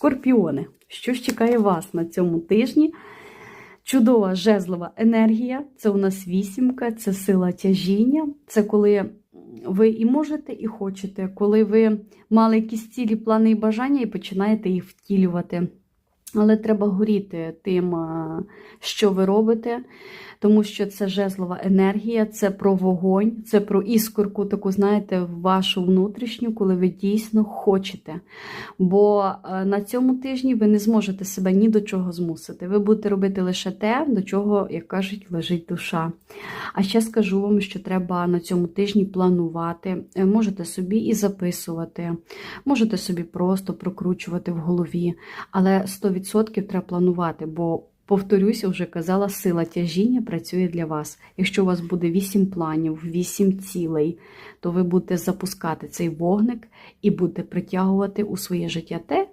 Скорпіони, що чекає вас на цьому тижні? Чудова жезлова енергія, це у нас вісімка, це сила тяжіння, це коли ви і можете, і хочете, коли ви мали якісь цілі, плани і бажання, і починаєте їх втілювати. Але треба горіти тим, що ви робите, тому що це жезлова енергія, це про вогонь, це про іскорку, таку, знаєте, вашу внутрішню, коли ви дійсно хочете. Бо е, на цьому тижні ви не зможете себе ні до чого змусити. Ви будете робити лише те, до чого, як кажуть, лежить душа. А ще скажу вам, що треба на цьому тижні планувати. Е, Можете собі і записувати, можете собі просто прокручувати в голові, але 100% треба планувати, бо. Повторюся, вже казала, сила тяжіння працює для вас. Якщо у вас буде 8 планів, 8 цілей, то ви будете запускати цей вогник і будете притягувати у своє життя те,